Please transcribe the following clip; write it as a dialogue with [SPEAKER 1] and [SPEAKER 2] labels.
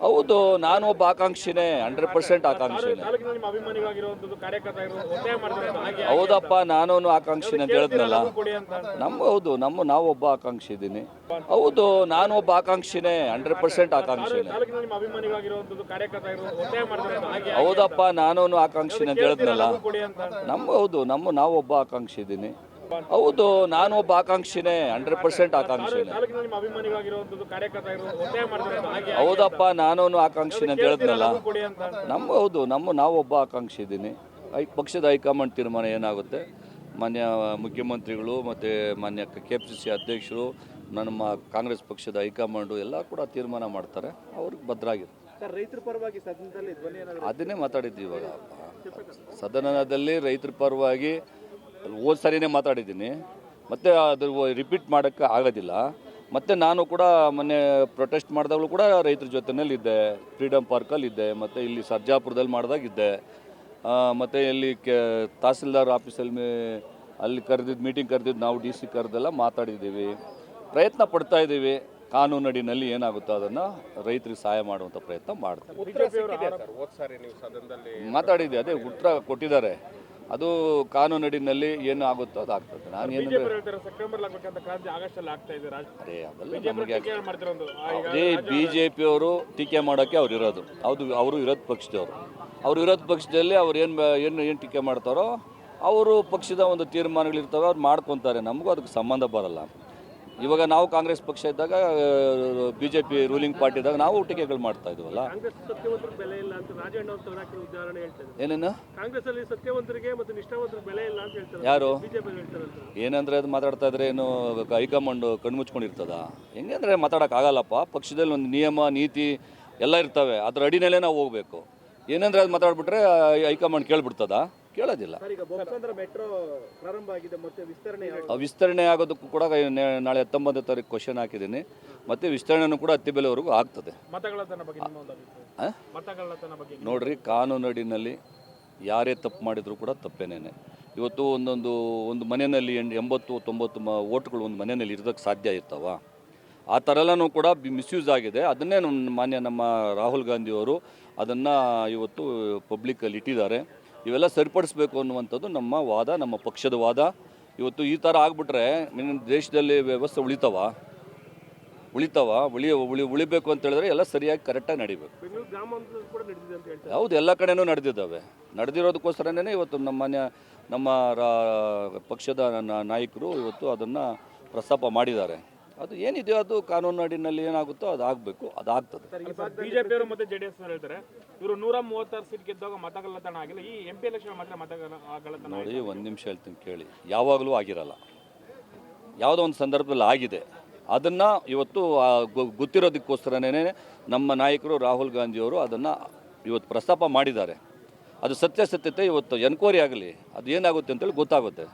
[SPEAKER 1] ಹೌದು ನಾನು ಒಬ್ಬ ಆಕಾಂಕ್ಷಿನೇ ಹಂಡ್ರೆಡ್ ಪರ್ಸೆಂಟ್ ಆಕಾಂಕ್ಷಿನೇ. ಹೌದಪ್ಪ ನಾನು ಆಕಾಂಕ್ಷಿನೇ ಅಂತ ಹೇಳಿದ್ನಲ್ಲ ನಮ್ಮ ಹೌದು ನಮ್ಮ ನಾವು ಒಬ್ಬ ಆಕಾಂಕ್ಷಿ ಇದ್ದೀನಿ ಹೌದು ನಾನು ಒಬ್ಬ ಆಕಾಂಕ್ಷಿನೇ ಹಂಡ್ರೆಡ್ ಪರ್ಸೆಂಟ್ ಆಕಾಂಕ್ಷಿನೇ. ಹೌದಪ್ಪ ನಾನು ಆಕಾಂಕ್ಷಿನೇ ಅಂತ. ಹೇಳಿದ್ನಲ್ಲ ನಮ್ಮ ಹೌದು ನಮ್ಮ ನಾವು ಒಬ್ಬ ಆಕಾಂಕ್ಷಿ ಇದ್ದೀನಿ ಹೌದು ನಾನು ಒಬ್ಬ ಆಕಾಂಕ್ಷಿನೇ ಹಂಡ್ರೆಡ್ ಪರ್ಸೆಂಟ್ ಆಕಾಂಕ್ಷಿನೇ. ಹೌದಪ್ಪ ನಾನು ಆಕಾಂಕ್ಷಿನೇ ಅಂತ? ಹೇಳಿದ್ನಲ್ಲ ನಮ್ಮ ಹೌದು ನಮ್ಮ ನಾವು ಒಬ್ಬ ಆಕಾಂಕ್ಷಿ ಇದ್ದೀನಿ. ಐ ಪಕ್ಷದ ಹೈಕಮಾಂಡ್ ತೀರ್ಮಾನ ಏನಾಗುತ್ತೆ? ಮಾನ್ಯ ಮುಖ್ಯಮಂತ್ರಿಗಳು ಮತ್ತು ಮಾನ್ಯ ಕೆ ಪಿ ಸಿ ಸಿ ಅಧ್ಯಕ್ಷರು ನಮ್ಮ ಕಾಂಗ್ರೆಸ್ ಪಕ್ಷದ ಹೈಕಮಾಂಡು ಎಲ್ಲ ಕೂಡ ತೀರ್ಮಾನ ಮಾಡ್ತಾರೆ. ಅವ್ರಿಗೆ ಭದ್ರಾಗಿರು.
[SPEAKER 2] ಸರ್ ರೈತರ ಪರವಾಗಿ ಸದನದಲ್ಲಿ
[SPEAKER 1] ಅದನ್ನೇ ಮಾತಾಡಿದ್ವಿ ಇವಾಗ. ಸದನದಲ್ಲಿ ರೈತರ ಪರವಾಗಿ ಹೋದ ಸರಿನೇ ಮಾತಾಡಿದ್ದೀನಿ. ಮತ್ತು ಅದು ರಿಪೀಟ್ ಮಾಡೋಕ್ಕೆ ಆಗೋದಿಲ್ಲ. ಮತ್ತು ನಾನು ಕೂಡ ಮೊನ್ನೆ ಪ್ರೊಟೆಸ್ಟ್ ಮಾಡಿದಾಗಲೂ ಕೂಡ ರೈತರ ಜೊತೆನಲ್ಲಿ ಇದ್ದೆ. ಫ್ರೀಡಮ್ ಪಾರ್ಕಲ್ಲಿ ಇದ್ದೆ. ಮತ್ತು ಇಲ್ಲಿ ಸರ್ಜಾಪುರದಲ್ಲಿ ಮಾಡಿದಾಗ ಇದ್ದೆ. ಮತ್ತು ಇಲ್ಲಿ ಕೆ ತಹಸೀಲ್ದಾರ್ ಆಫೀಸಲ್ಲಿ ಅಲ್ಲಿ ಕರೆದಿದ್ದು ಮೀಟಿಂಗ್ ಕರೆದಿದ್ದು ನಾವು ಡಿ ಸಿ ಕರೆದೆಲ್ಲ ಮಾತಾಡಿದ್ದೀವಿ. ಪ್ರಯತ್ನ ಪಡ್ತಾ ಇದ್ದೀವಿ. ಕಾನೂನು ಅಡಿನಲ್ಲಿ ಏನಾಗುತ್ತೋ ಅದನ್ನು ರೈತರಿಗೆ ಸಹಾಯ ಮಾಡುವಂಥ ಪ್ರಯತ್ನ ಮಾಡ್ತೀವಿ. ಮಾತಾಡಿದ್ದೆ. ಅದೇ ಉತ್ತರ ಕೊಟ್ಟಿದ್ದಾರೆ. ಅದು ಕಾನೂನು ಅಡಿನಲ್ಲಿ ಏನು ಆಗುತ್ತೋ ಅದು ಆಗ್ತದೆ. ನಾನು ಏನು ಅದೇ ಅದೆಲ್ಲ ನಮಗೆ ಅದೇ ಬಿ ಜೆ ಪಿಯವರು ಟೀಕೆ ಮಾಡೋಕ್ಕೆ ಅವ್ರು ಇರೋದು. ಹೌದು ಅವರು ವಿರೋಧ ಪಕ್ಷದವರು. ಅವ್ರು ವಿರೋಧ ಪಕ್ಷದಲ್ಲಿ ಅವ್ರು ಏನು ಏನು ಏನು ಟೀಕೆ ಮಾಡ್ತಾರೋ ಅವರು ಪಕ್ಷದ ಒಂದು ತೀರ್ಮಾನಗಳಿರ್ತವೆ ಅವ್ರು ಮಾಡ್ಕೊತಾರೆ. ನಮಗೂ ಅದಕ್ಕೆ ಸಂಬಂಧ ಬರಲ್ಲ. ಇವಾಗ ನಾವು ಕಾಂಗ್ರೆಸ್ ಪಕ್ಷ ಇದ್ದಾಗ B J P ruling party ಇದ್ದಾಗ ನಾವು ಟೀಕೆಗಳು ಮಾಡ್ತಾ ಇದ್ವಲ್ಲ. ಏನೇನು? ಯಾರು? ಏನಂದ್ರೆ ಅದು ಮಾತಾಡ್ತಾ ಇದ್ರೆ ಏನು ಹೈಕಮಾಂಡ್ ಕಣ್ಮುಚ್ಕೊಂಡಿರ್ತದ? ಹೆಂಗೆ ಅಂದರೆ ಮಾತಾಡೋಕ್ಕಾಗಲ್ಲಪ್ಪ ಪಕ್ಷದಲ್ಲಿ ಒಂದು ನಿಯಮ ನೀತಿ ಎಲ್ಲ ಇರ್ತವೆ. ಅದ್ರ ಅಡಿನಲ್ಲೇ ನಾವು ಹೋಗ್ಬೇಕು. ಏನಂದ್ರೆ ಅದು ಮಾತಾಡ್ಬಿಟ್ರೆ ಹೈಕಮಾಂಡ್ ಕೇಳ್ಬಿಡ್ತದ? ಕೇಳೋದಿಲ್ಲ.
[SPEAKER 2] ಈಗ ಬೊಮ್ಮಸಂದ್ರ ಮೆಟ್ರೋ ಪ್ರಾರಂಭ ಆಗಿದೆ ಮತ್ತೆ ವಿಸ್ತರಣೆ
[SPEAKER 1] ಆ ವಿಸ್ತರಣೆ ಆಗೋದಕ್ಕೂ ಕೂಡ ನಾಳೆ ಹತ್ತೊಂಬತ್ತು ತಾರೀಕು ಕ್ವಶನ್ ಹಾಕಿದ್ದೀನಿ. ಮತ್ತೆ ವಿಸ್ತರಣೆನೂ ಕೂಡ ಹತ್ತಿ ಬೆಲೆವರೆಗೂ ಆಗ್ತದೆ.
[SPEAKER 2] ಮತಗಳತನ ಬಗ್ಗೆ ನಿಮ್ಮ ಒಂದು ಅಭಿಪ್ರಾಯ? ಬಗ್ಗೆ
[SPEAKER 1] ನೋಡ್ರಿ ಕಾನೂನಡಿನಲ್ಲಿ ಯಾರೇ ತಪ್ಪು ಮಾಡಿದರೂ ಕೂಡ ತಪ್ಪೇನೇನೆ. ಇವತ್ತು ಒಂದೊಂದು ಒಂದು ಮನೆಯಲ್ಲಿ ಎಂಟ್- ಎಂಬತ್ತು ತೊಂಬತ್ತು ಮ ಓಟ್ಗಳು ಒಂದು ಮನೆಯಲ್ಲಿ ಇರೋದಕ್ಕೆ ಸಾಧ್ಯ ಇರ್ತಾವ. ಆ ಥರ ಎಲ್ಲನೂ ಕೂಡ ಮಿಸ್ಯೂಸ್ ಆಗಿದೆ. ಅದನ್ನೇ ನಮ್ಮ ಮಾನ್ಯ ನಮ್ಮ ರಾಹುಲ್ ಗಾಂಧಿಯವರು ಅದನ್ನು ಇವತ್ತು ಪಬ್ಲಿಕ್ಕಲ್ಲಿ ಇಟ್ಟಿದ್ದಾರೆ. ಇವೆಲ್ಲ ಸರಿಪಡಿಸ್ಬೇಕು ಅನ್ನುವಂಥದ್ದು ನಮ್ಮ ವಾದ ನಮ್ಮ ಪಕ್ಷದ ವಾದ. ಇವತ್ತು ಈ ಥರ ಆಗ್ಬಿಟ್ರೆ ನಿನ್ನ ದೇಶದಲ್ಲಿ ವ್ಯವಸ್ಥೆ ಉಳಿತಾವ? ಉಳಿತಾವ? ಉಳಿ ಉಳಿ ಉಳಿಬೇಕು ಅಂತ ಹೇಳಿದ್ರೆ ಎಲ್ಲ ಸರಿಯಾಗಿ ಕರೆಕ್ಟಾಗಿ ನಡಿಬೇಕು. ಹೌದು ಎಲ್ಲ ಕಡೆನೂ ನಡೆದಿದ್ದಾವೆ. ನಡೆದಿರೋದಕ್ಕೋಸ್ಕರನೇ ಇವತ್ತು ನಮ್ಮ ಮಾನ್ಯ ನಮ್ಮ ರಾ ಪಕ್ಷದ ನಾಯಕರು ಇವತ್ತು ಅದನ್ನು ಪ್ರಸ್ತಾಪ ಮಾಡಿದ್ದಾರೆ. ಅದು ಏನಿದೆಯೋ ಅದು ಕಾನೂನು ಅಡಿನಲ್ಲಿ ಏನಾಗುತ್ತೋ ಅದು ಆಗಬೇಕು ಅದಾಗ್ತದೆ.
[SPEAKER 2] ಬಿಜೆಪಿ ಅವರು ಮತ್ತೆ ಜೆಡಿಎಸ್ ಹೇಳ್ತಾರೆ ಇವರು ನೂರ ಮೂವತ್ತಾರು ಸೀಟ್ ಗೆದ್ದಾಗ ಮತಗಳ್ಳತನ ಆಗಿಲ್ಲ ಈ ಎಂ ಪಿ ಎಲೆಕ್ಷನ್ ಮಾತ್ರ ಮತಗಳ್ಳತನ
[SPEAKER 1] ನೋಡಿ ಒಂದು ನಿಮಿಷ ಹೇಳ್ತೀನಿ ಕೇಳಿ ಯಾವಾಗಲೂ ಆಗಿರಲ್ಲ. ಯಾವುದೋ ಒಂದು ಸಂದರ್ಭದಲ್ಲಿ ಆಗಿದೆ. ಅದನ್ನು ಇವತ್ತು ಗೊತ್ತಿರೋದಕ್ಕೋಸ್ಕರನೇ ನಮ್ಮ ನಾಯಕರು ರಾಹುಲ್ ಗಾಂಧಿಯವರು ಅದನ್ನು ಇವತ್ತು ಪ್ರಸ್ತಾಪ ಮಾಡಿದ್ದಾರೆ. ಅದು ಸತ್ಯಾಸತ್ಯತೆ ಇವತ್ತು ಎನ್ಕ್ವೈರಿ ಆಗಲಿ ಅದು ಏನಾಗುತ್ತೆ ಅಂತೇಳಿ ಗೊತ್ತಾಗುತ್ತೆ.